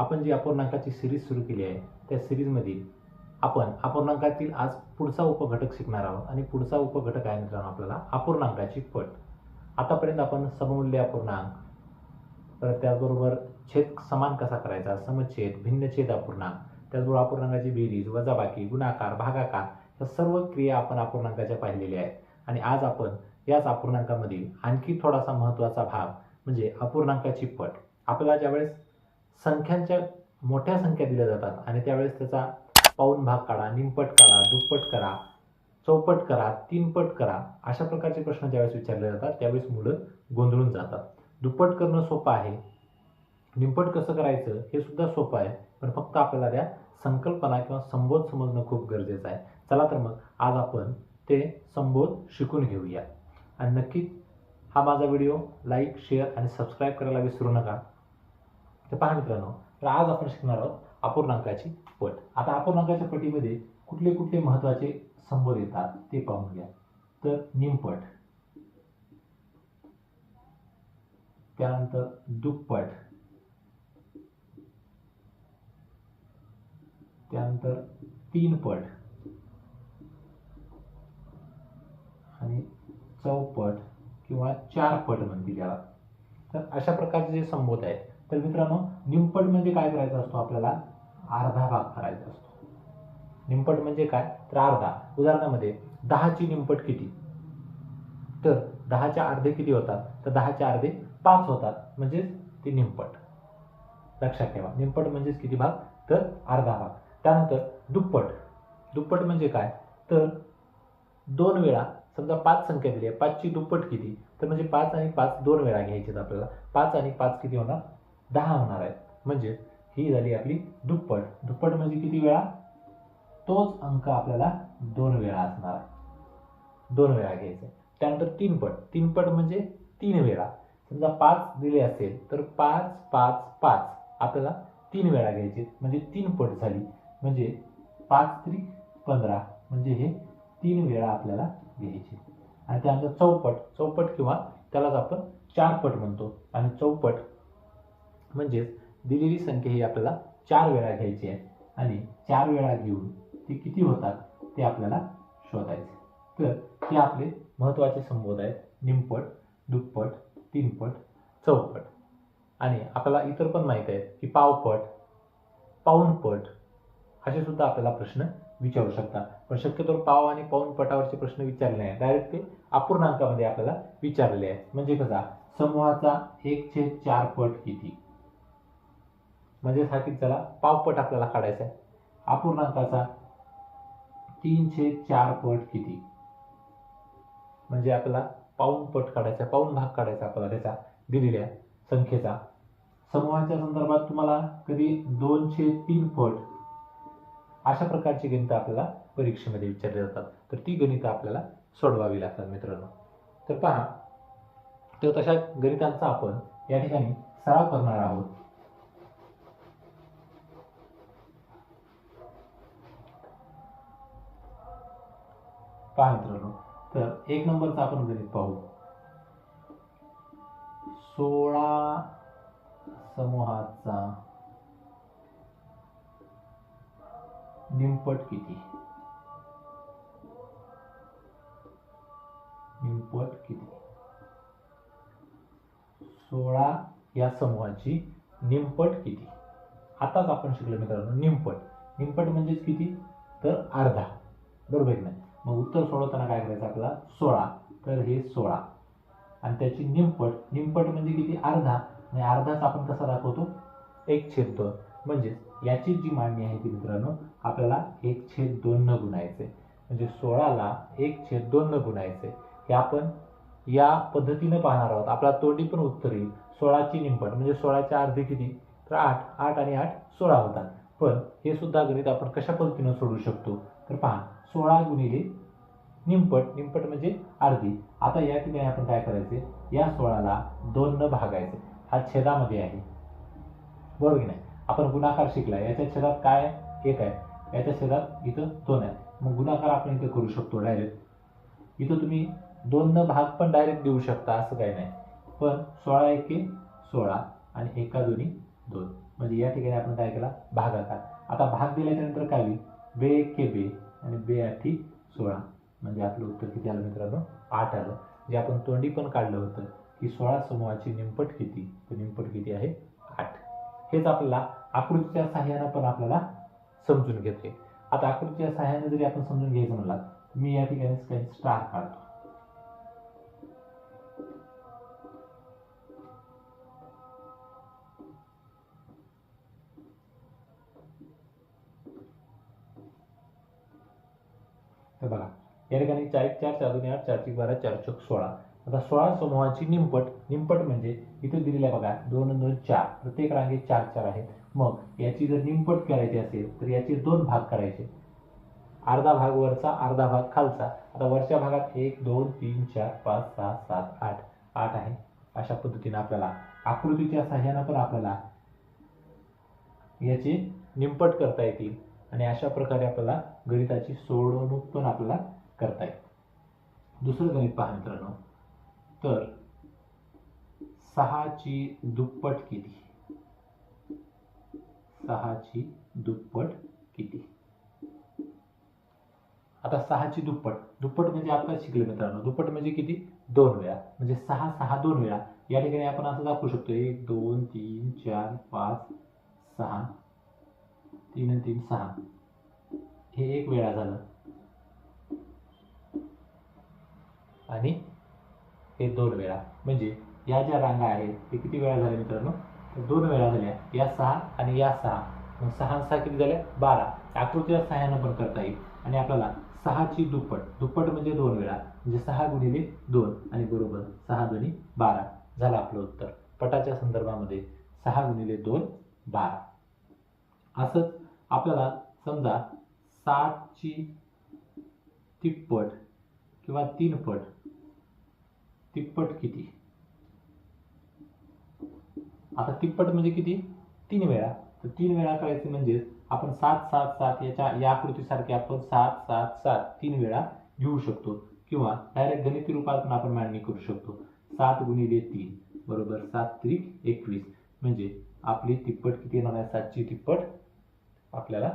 आपण जी अपूर्णांकाची सिरीज सुरू केली आहे त्या सिरीजमधील आपण अपूर्णांकातील आज पुढचा उपघटक शिकणार आहोत आणि पुढचा उपघटक आहे मित्रांनो आपल्याला? अपूर्णांकाची पट. आतापर्यंत आपण सममूल्य अपूर्णांक परत त्याचबरोबर छेद समान कसा करायचा? समछेद भिन्नछेद अपूर्णांक त्याचबरोबर अपूर्णांकाची बेरीज वजाबाकी गुणाकार भागाकार या सर्व क्रिया आपण अपूर्णांकाच्या पाहिलेल्या आहेत. आणि आज आपण याच अपूर्णांकामधील आणखी थोडासा महत्त्वाचा भाग म्हणजे अपूर्णांकाची पट. आपल्याला ज्यावेळेस संख्यांच्या मोठ्या संख्या दिल्या जातात. आणि त्यावेळेस त्याचा पाऊन भाग काढा निमपट काढा दुप्पट करा चौपट करा तीनपट करा अशा प्रकारचे प्रश्न ज्यावेळेस विचारले जातात. त्यावेळेस मुलं गोंधळून जातात. दुप्पट करणं सोपं आहे. निमपट कसं करायचं हे सुद्धा सोपं आहे. पण फक्त आपल्याला त्या संकल्पना किंवा संबोध समजणं खूप गरजेचं आहे. चला तर मग आज आपण ते संबोध शिकून घेऊया. आणि नक्कीच हा माझा व्हिडिओ लाईक शेअर आणि सबस्क्राईब करायला विसरू नका. तर पहा मित्रांनो तर आज आपण शिकणार आहोत अपूर्णांकाची पट. आता अपूर्णांकाच्या पटीमध्ये कुठले कुठले महत्त्वाचे संबोध येतात ते पाहून घ्या. तर निमपट. त्यानंतर दुप्पट. त्यानंतर तीनपट. आणि चौपट किंवा चारपट म्हणतील याला. तर अशा प्रकारचे जे संबोध आहेत तर मित्रांनो निंपट म्हणजे काय करायचा असतो आपल्याला? अर्धा भाग करायचा असतो. निंपट म्हणजे काय? तर अर्धा. उदाहरणामध्ये दहाची निंपट किती? तर दहाच्या अर्धे किती होतात? तर दहाच्या अर्धे पाच होतात. म्हणजेच ते निंपट लक्षात ठेवा. निंपट म्हणजेच किती भाग? तर अर्धा भाग. त्यानंतर दुप्पट. दुप्पट म्हणजे काय? तर दोन वेळा समजा पाच संख्या दिली आहे. पाचची दुप्पट किती? तर म्हणजे पाच आणि पाच दोन वेळा घ्यायचे आपल्याला. पाच आणि पाच किती होणार? दहा होणार आहेत. म्हणजे ही झाली आपली दुप्पट. दुप्पट म्हणजे किती वेळा? तोच अंक आपल्याला दोन वेळा असणार. आहे दोन वेळा घ्यायचा. त्यानंतर तीनपट. तीनपट म्हणजे तीन वेळा. समजा पाच दिले असेल तर पाच पाच पाच. आपल्याला तीन वेळा घ्यायचे. म्हणजे तीन पट झाली. म्हणजे पाच त्रिक पंधरा. म्हणजे हे तीन वेळा आपल्याला घ्यायचे. आणि त्यानंतर चौपट. चौपट किंवा त्यालाच आपण चारपट म्हणतो. आणि चौपट म्हणजेच दिलेली संख्या ही आपल्याला चार वेळा घ्यायची आहे. आणि चार वेळा घेऊन ती किती होतात ते आपल्याला शोधायचे. तर हे आपले महत्त्वाचे संबोध आहेत. निमपट दुप्पट तीनपट चौपट. आणि आपल्याला इतर पण माहीत आहे की पावपट पाऊनपट असे सुद्धा आपल्याला प्रश्न विचारू शकतात. पण शक्यतो पाव आणि पाऊण पटावरचे प्रश्न विचारले नाही. डायरेक्ट ते अपूर्णांकामध्ये आपल्याला विचारले आहेत. म्हणजे कसा? समूहाचा एक छेद चार पट किती? म्हणजे हा चला पावपट आपल्याला काढायचा आहे अपूर्णांकाचा तीन छेद चार पट किती? म्हणजे आपल्याला पाऊन पट काढायचा पाऊन भाग काढायचा आपल्याला त्याचा दिलेल्या संख्येचा. समूहाच्या संदर्भात तुम्हाला कधी दोनशे तीन पट अशा प्रकारची गणितं आपल्याला परीक्षेमध्ये विचारली जातात. तर ती गणितं आपल्याला सोडवावी लागतात मित्रांनो. तर पहा तर तशा गणितांचा आपण या ठिकाणी सराव करणार आहोत. पहा मित्रांनो तर एक नंबरचा आपण गणित पाहू. सोळा समूहाचा निमपट किती? निमपट किती? सोळा या समूहाची निमपट किती? आताच आपण शिकलो मित्रांनो निमपट. निमपट म्हणजेच किती? तर अर्धा. बरोबर नाही? मग उत्तर सोडवताना काय करायचं आपला? सोळा. तर हे सोळा. आणि त्याची निमपट निमपट म्हणजे किती? अर्धा. आणि अर्धाच आपण कसा दाखवतो? एक छेद दोन. म्हणजेच याची जी मांडणी आहे ती मित्रांनो आपल्याला एक छेद दोन न गुणायचे. म्हणजे सोळाला एक छेद दोन न गुणायचे. हे आपण या पद्धतीनं पाहणार आहोत. आपला तोटी पण उत्तर येईल. सोळाची निमपट. म्हणजे सोळाच्या अर्धे किती? तर आठ. आठ आणि आठ सोळा होतात. पण हे सुद्धा गणित आपण कशा पद्धतीनं सोडू शकतो? तर पहा सोळा गुणिले निंपट निंपट म्हणजे अर्धी. आता या ठिकाणी आपण काय करायचे? या सोळाला दोन न भागायचे. हा छेदामध्ये आहे. बरोबर की नाही? आपण गुणाकार शिकला याच्या छेदात काय एक आहे. याच्या छेदात इथं दोन आहे. मग गुणाकार आपण इथं करू शकतो डायरेक्ट इथं तुम्ही दोन न भाग पण डायरेक्ट देऊ शकता असं काही नाही. पण सोळा एके सोळा आणि एका दोन्ही दोन. म्हणजे या ठिकाणी आपण काय केला? भागाकार. आता भाग दिल्याच्या नंतर काय होईल? बे एके बे आणि बे आठी सोळा. म्हणजे आपलं उत्तर किती आलं मित्रांनो? आठ आलं. जे आपण तोंडी पण काढलं होतं की सोळा समूहाची निंपट किती? तर निंपट किती आहे? आठ. हेच आपल्याला आकृतीच्या सहाय्यानं पण आपल्याला समजून घेते. आता आकृतीच्या सहाय्याने जरी आपण समजून घ्यायचं म्हणला मी या ठिकाणी काही स्टार काढतो. हे बघा. या ठिकाणी चार एक चार चार दोन आठ चार चौक बारा चार चौक सोळा. आता सोळा समूहाची निमपट निमपट म्हणजे इथे दिलेलं आहे बघा. दोन दोन चार. प्रत्येक रांगेत चार चार आहेत. मग याची जर निमपट करायची असेल तर याचे दोन भाग करायचे. अर्धा भाग वरचा अर्धा भाग खालचा. आता वरच्या भागात एक दोन तीन चार पाच सहा सात आठ. आठ आहे. अशा पद्धतीने आपल्याला आकृतीच्या सहाय्यानं पण आपल्याला याची निमपट करता येतील. आणि अशा प्रकारे आपल्याला गणिताची सोडवणूक पण आपल्याला करता येईल. दुसरं गणित पहा मित्रांनो. तर सहाची दुप्पट किती? सहाची दुप्पट किती? आता सहाची दुप्पट. दुप्पट म्हणजे आपण शिकले मित्रांनो. दुप्पट म्हणजे किती? दोन वेळा. म्हणजे सहा सहा दोन वेळा. या ठिकाणी आपण असं दाखवू शकतो. एक दोन तीन चार पाच सहा. तीन आणि तीन सहा. हे एक वेळा झालं. आणि हे दोन वेळा. म्हणजे या ज्या रांगा आहेत ते किती वेळा झाल्या मित्रांनो? तर दोन वेळा झाल्या. या सहा आणि या सहा. मग सहा सहा किती झाल्या? बारा. आकृतीच्या सहाय्यानं पण करता येईल. आणि आपल्याला सहाची दुप्पट. दुप्पट म्हणजे दोन वेळा. म्हणजे सहा गुणिले दोन आणि बरोबर सहा दोन्ही बारा. झालं आपलं उत्तर. पटाच्या संदर्भामध्ये सहा गुणिले दोन बारा. असंच आपल्याला समजा सातची तिप्पट किंवा तीनपट. तिप्पट किती? आता तिप्पट म्हणजे किती? तीन वेळा. तर तीन वेळा करायचे म्हणजे आपण सात सात सात याच्या या आकृतीसारखे आपण सात सात सात तीन वेळा घेऊ शकतो. किंवा डायरेक्ट गणिती रूपात पण आपण मांडणी करू शकतो. सात गुणिले तीन बरोबर सात त्रिक एकवीस. म्हणजे आपली तिप्पट किती येणार आहे? सातची तिप्पट आपल्याला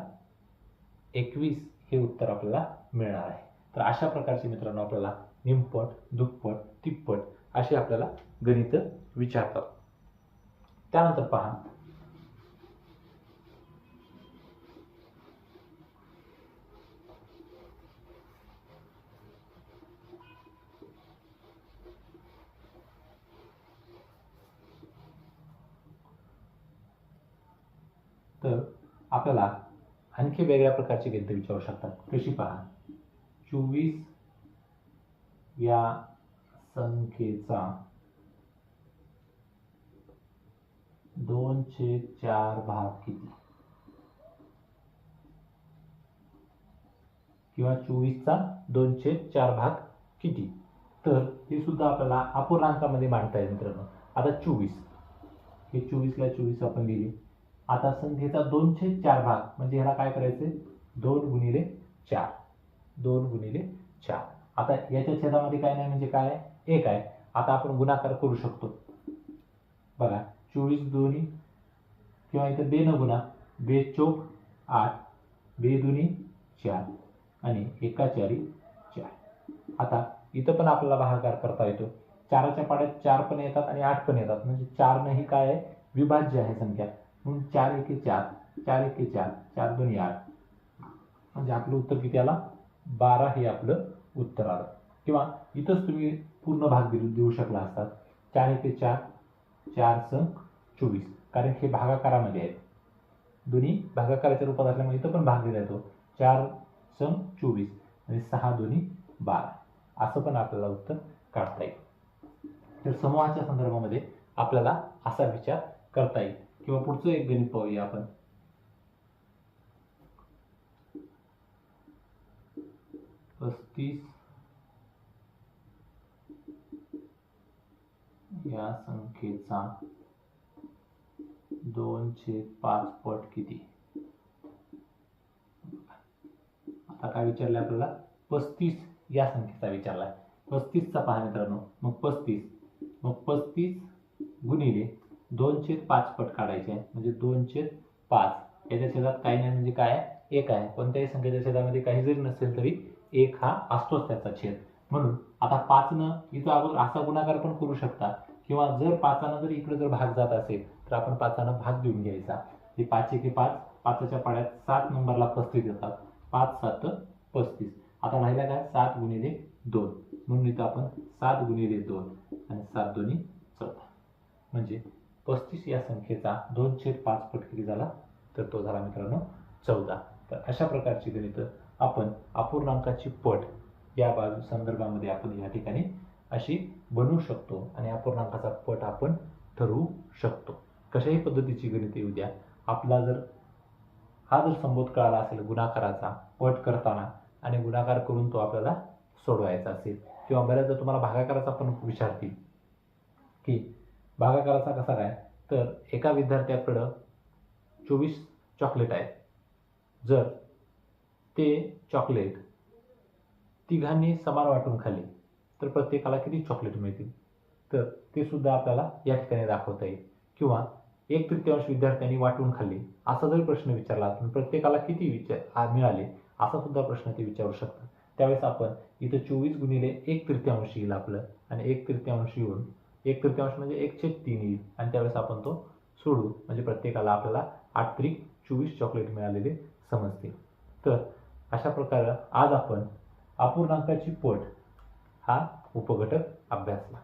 एकवीस हे उत्तर आपल्याला मिळणार आहे. तर अशा प्रकारचे मित्रांनो आपल्याला निमपट दुप्पट तिप्पट अशी आपल्याला गणित विचारतात. त्यानंतर पहा. तर आपल्याला आणखी वेगळ्या प्रकारची गणित विचारू शकतात. कशी पहा. चोवीस या संख्येचा दोनशे चार भाग किती? किंवा चोवीसचा दोनशे चार भाग किती? तर हे सुद्धा आपल्याला अपूर्णांकामध्ये मांडता येईल मित्रांनो. आता चोवीस. हे चोवीसला चोवीस आपण दिली. आता संख्येचा दोनशे चार भाग. म्हणजे ह्याला काय करायचे दोन गुणिले चार. दोन गुणिले चार. आता याच्या छेदामध्ये काय नाही म्हणजे काय? आहे एक आहे. आता आपण गुणाकार करू शकतो. बघा चोवीस दोन्ही किंवा इथं बे न गुणा. बे चौक आठ. बे दोन्ही चार. आणि एका चारी चार. आता इथं पण आपल्याला भागाकार करता येतो. चाराच्या पाड्यात चार पण येतात आणि आठ पण येतात. म्हणजे चारनंही काय आहे? विभाज्य आहे संख्या. म्हणून चार एके चार चार एके चार चार दोन्ही आठ. म्हणजे आपलं उत्तर किती आला? बारा हे आपलं उत्तर आलं. किंवा इथंच तुम्ही पूर्ण भाग दिल देऊ शकला असतात. चार एके चार चार सं चोवीस. कारण हे भागाकारामध्ये आहेत. दोन्ही भागाकाराच्या रूपात असल्यामुळे इथं पण भाग दिला येतो चार सं चोवीस आणि सहा दोन्ही बारा. असं पण आपल्याला उत्तर काढता येईल. तर समूहाच्या संदर्भामध्ये आपल्याला असा विचार करता येईल. किंवा पुढचं एक गणित पाहूया आपण. पस्तीस. या संख्येचा दोन छेद पाच पट किती? आता काय विचारलं आपल्याला? पस्तीस या संख्येचा विचारलाय. पस्तीसचा पहा मित्रांनो. मग पस्तीस. मग पस्तीस गुणिले दोन छेद पाच पट काढायचे आहे म्हणजे दोन छेद पाच. याच्या छेदात काही नाही म्हणजे काय आहे? एक आहे. कोणत्याही संख्येच्या छेदामध्ये काही जरी नसेल तरी एक हा असतोच त्याचा छेद. म्हणून आता पाचनं इथं अगोदर असा गुणाकार पण करू शकता. किंवा जर पाचानं जर इकडे जर भाग जात असेल तर आपण पाचानं भाग देऊन घ्यायचा. ते पाच एके पाच पाचच्या पाड्यात सात नंबरला पस्तीस येतात पाच सात पस्तीस. आता राहिला काय? सात गुणिले दोन. म्हणून इथं आपण सात गुणिले दोन आणि सात दोन्ही चौदा म्हणजे पस्तीस या संख्येचा दोन छेद पाच पट किती झाला? तर तो झाला मित्रांनो चौदा. तर अशा प्रकारची गणितं आपण अपूर्णांकाची पट या बाजू संदर्भामध्ये आपण या ठिकाणी अशी बनवू शकतो आणि अपूर्णांकाचा पट आपण ठरवू शकतो. कशाही पद्धतीची गणिते येऊ द्या. आपला जर हा जर संबोध कळाला असेल गुणाकाराचा पट करताना आणि गुणाकार करून तो आपल्याला सोडवायचा असेल किंवा बऱ्याचदा तुम्हाला भागाकाराचा पण विचारतील की भागाकाराचा कसा काय? तर एका विद्यार्थ्याकडं चोवीस चॉकलेट आहेत. जर ते चॉकलेट तिघांनी समान वाटून खाल्ली तर प्रत्येकाला किती चॉकलेट मिळतील? तर ते सुद्धा आपल्याला या ठिकाणी दाखवता येईल. किंवा एक तृतीयांश विद्यार्थ्यांनी वाटून खाल्ली असा जरी प्रश्न विचारला तर प्रत्येकाला किती विचार मिळाले असा सुद्धा प्रश्न ते विचारू शकतात. त्यावेळेस आपण इथं चोवीस गुणिले एक तृतीयांश येईल आपलं. आणि एक तृतीयांश येऊन एक तृतीयांश म्हणजे एक छेद तीन येईल. आणि त्यावेळेस आपण तो सोडू. म्हणजे प्रत्येकाला आपल्याला आठ त्रिक चोवीस चॉकलेट मिळालेले समजतील. तर अशा प्रकारे आज आपण अपूर्णांकाची पट हा उपघटक अभ्यासला.